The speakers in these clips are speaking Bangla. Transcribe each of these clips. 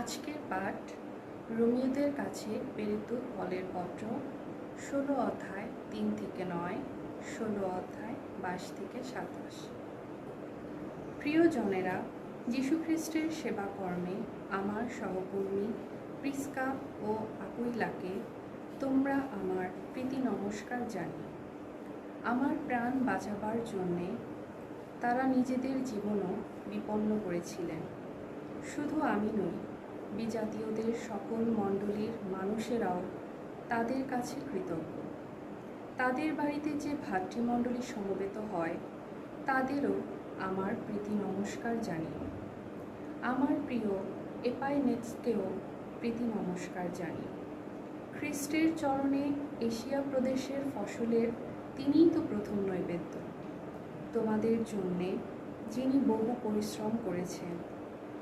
আজকের পাঠ রোমিওদের কাছে প্রেরিত পলের পত্র, ষোলো অধ্যায় তিন থেকে নয়, ষোলো অধ্যায় বাইশ থেকে সাতাশ। প্রিয়জনেরা যীশুখ্রিস্টের সেবা কর্মে আমার সহকর্মী প্রিস্কা ও আকুইলাকে তোমরা আমার প্রীতি নমস্কার জানি আমার প্রাণ বাঁচাবার জন্যে তারা নিজেদের জীবনও বিপন্ন করেছিলেন। শুধু আমি নই বিজাতীয়দের সকল মণ্ডলীর মানুষেরাও তাদের কাছে কৃতজ্ঞ। তাদের বাড়িতে যে ভাতৃমণ্ডলী সমবেত হয়, তাদেরও আমার প্রীতি নমস্কার জানিও। আমার প্রিয় এপাইনেটসকেও প্রীতি নমস্কার জানি খ্রিস্টের চরণে এশিয়া প্রদেশের ফসলের তিনিই তো প্রথম নৈবেদ্য। তোমাদের জন্যে যিনি বহু পরিশ্রম করেছেন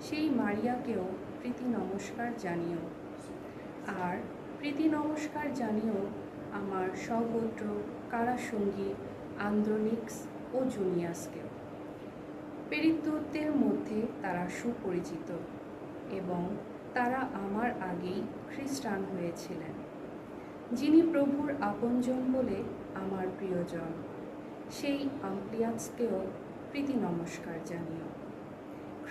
সেই মারিয়াকেও প্রীতি নমস্কার জানিও। আর প্রীতি নমস্কার জানিও আমার সগোত্র কারাসঙ্গী আন্দ্রনিক্স ও জুনিয়াসকেও। পেরিত্বদের মধ্যে তারা সুপরিচিত এবং তারা আমার আগেই খ্রিস্টান হয়েছিলেন। যিনি প্রভুর আপনজন বলে আমার প্রিয়জন, সেই আম্পলিয়াসকেও প্রীতি নমস্কার জানিও।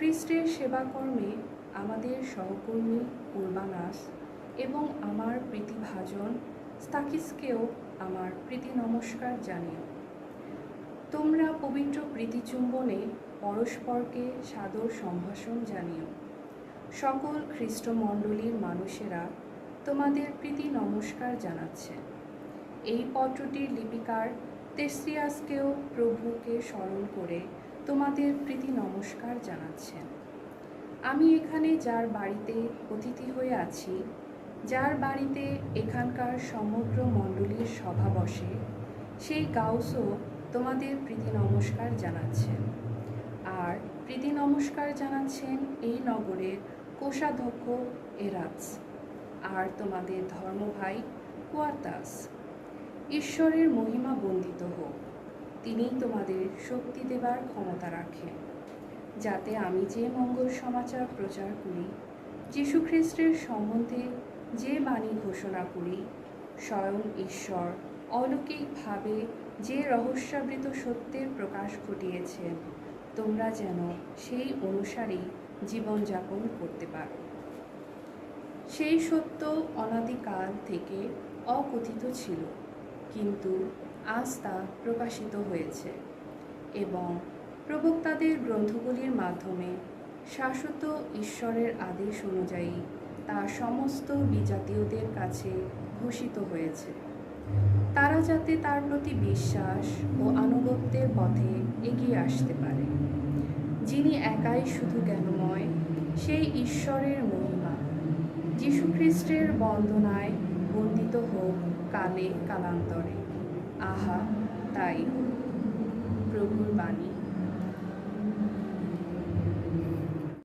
খ্রিস্টের সেবাকর্মে আমাদের সহকর্মী উর্বানাস এবং আমার প্রীতিভাজন স্তাকিসকেও আমার প্রীতি নমস্কার জানিও। তোমরা পবিত্র প্রীতিচুম্বনে পরস্পরকে সাদর সম্ভাষণ জানিও। সকল খ্রিস্টমণ্ডলীর মানুষেরা তোমাদের প্রীতি নমস্কার জানাচ্ছে। এই পত্রটির লিপিকার তেসরিয়াসকেও প্রভুকে স্মরণ করে তোমাদের প্রীতি নমস্কার জানাচ্ছেন আমি এখানে যার বাড়িতে অতিথি হয়ে আছি, যার বাড়িতে এখানকার সমগ্র মণ্ডলীর সভা বসে, সেই গাউসও তোমাদের প্রীতি নমস্কার জানাচ্ছেন আর প্রীতি নমস্কার জানাচ্ছেন এই নগরের কোষাধ্যক্ষ এরাজ, আর তোমাদের ধর্মভাই কুয়ার্তাস। ঈশ্বরের মহিমা বন্দিত হোক, তিনিই তোমাদের শক্তি দেবার ক্ষমতা রাখেন। যাতে আমি যে মঙ্গল সমাচার প্রচার করি যীশুখ্রিস্টের সম্বন্ধে যে বাণী ঘোষণা করি, স্বয়ং ঈশ্বর অলৌকিকভাবে যে রহস্যাবৃত সত্যের প্রকাশ ঘটিয়েছেন তোমরা যেন সেই অনুসারেই জীবনযাপন করতে পারো। সেই সত্য অনাদিকাল থেকে অকথিত ছিল, কিন্তু আজ তা প্রকাশিত হয়েছে এবং প্রবক্তাদের গ্রন্থগুলির মাধ্যমে শাশ্বত ঈশ্বরের আদেশ অনুযায়ী তা সমস্ত বিজাতীয়দের কাছে ঘোষিত হয়েছে। তারা যাতে তার প্রতি বিশ্বাস ও আনুগত্যের পথে এগিয়ে আসতে পারে। যিনি একাই শুধু জ্ঞানময়, সেই ঈশ্বরের মহিমা। যীশুখ্রিস্টের বন্দনায় বন্দিত হোক কালে কালান্তরে। আহা, তাই। হোক